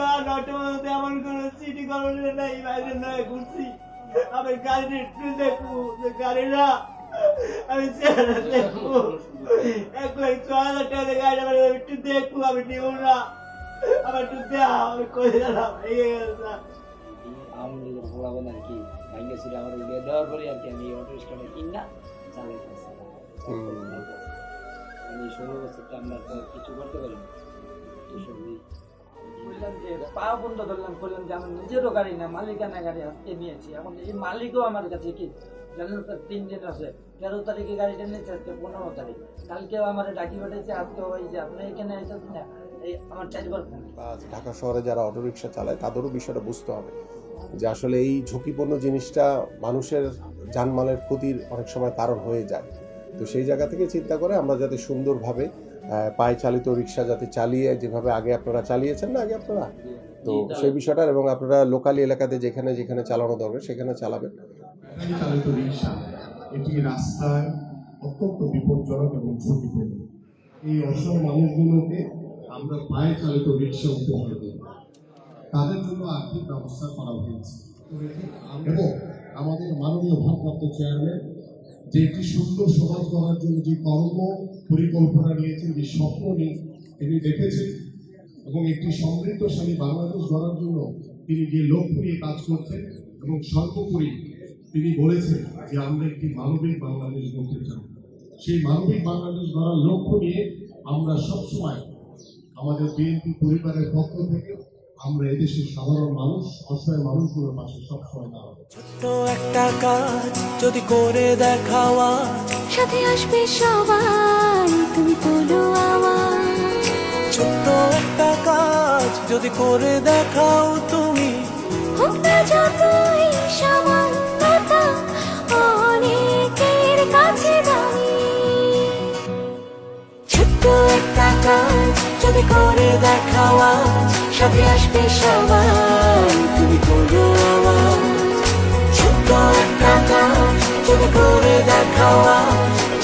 গা নটা মধ্যে এমন কোনো সিটি কলোনি নাই বাইরে নয় ঘুরছি। আমি গাড়ি দেখব যে আমি চেহারা দেখব। এক লাখ ছ হাজার টাকা গাড়ি আমার একটু দেখব আমি নিব না। আমার একটু দেওয়া আমি করে দিলাম এই গেছে আওয়ামী লীগের কি ভাঙ্গে ছিল আমার বিয়ে দেওয়ার পরে আর কি আমি অটো রিক্সাটা কিনা চালাইতেছি আমি ষোলো বছরটা আমরা কিছু করতে পারি না। তো সবই নিজেরও গাড়ি গাড়ি আজকে নিয়েছি। এখন মালিকও আমার কাছে কি? তিন আছে। তেরো গাড়িটা পনেরো তারিখ। কালকেও আমার ডাকি যে ঢাকা শহরে যারা অটোরিকশা চালায়, তাদেরও বিষয়টা বুঝতে হবে। যে আসলে এই ঝুঁকিপূর্ণ জিনিসটা মানুষের জানমালের ক্ষতির অনেক সময় কারণ হয়ে যায়। তো সেই জায়গা থেকে চিন্তা করে আমরা যাতে সুন্দরভাবে পায়ে চালিত রিক্সা যাতে চালিয়ে যেভাবে আগে আপনারা চালিয়েছেন না আগে আপনারা? তো সেই বিষয়টা এবং আপনারা লোকালি এলাকাতে যেখানে যেখানে চালানো দরকার সেখানে চালাবেন। চালিত রিক্সা এটি রাস্তায় অত্যন্ত বিপজ্জনক এবং ঝুঁকিপূর্ণ। এই অসহায় মানুষগুলোকে আমরা পায়ে চালিত রিক্সা উপহার দেব। তাদের জন্য আর্থিক ব্যবস্থা করা হয়েছে। এবং আমাদের মাননীয় ভারপ্রাপ্ত চেয়ারম্যান যে একটি সুন্দর সমাজ গড়ার জন্য যে কর্ম পরিকল্পনা নিয়েছেন, যে স্বপ্ন নিয়ে তিনি দেখেছেন এবং একটি সমৃদ্ধশালী বাংলাদেশ গড়ার জন্য তিনি যে লক্ষ্য নিয়ে কাজ করছেন এবং সর্বোপরি তিনি বলেছেন যে আমরা একটি মানবিক বাংলাদেশ গড়তে চাই। সেই মানবিক বাংলাদেশ গড়ার লক্ষ্য নিয়ে আমরা সবসময় আমাদের বিএনপি পরিবারের পক্ষ থেকে আমরা এদেশের সাধারণ মানুষ অসহায় মানুষগুলোর পাশে সবসময় দাঁড়াবো। ছোট্ট একটা কাজ যদি করে দেখাওয়া। সাথে আসবে সবাই তুমি তোলো আওয়াজ ছোট্ট একটা কাজ যদি করে দেখাও তুমি। যদি করে দেখাওয়া সাথে আসবে সবাই। তুমি তোলো আওয়াজ, ছোট্ট একটা কাজ যদি করে দেখাওয়া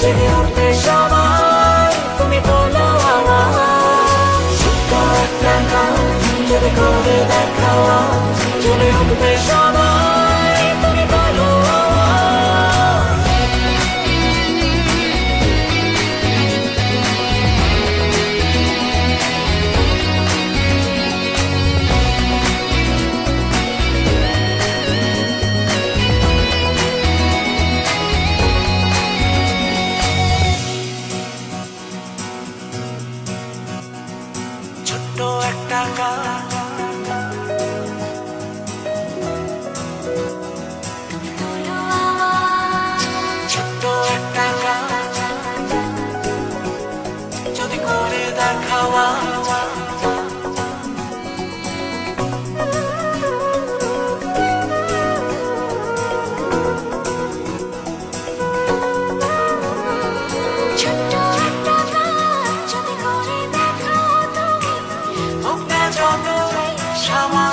জেগে উঠবে সবাই। তুমি বলো আওয়াজ, ছোট্ট একটা কাজ যদি করে দেখাওয়া জেগে উঠবে সবাই। ছোট্ট একটা কাজ ছোট্ট একটা কাজ যদি করে দেখাওয়া amar.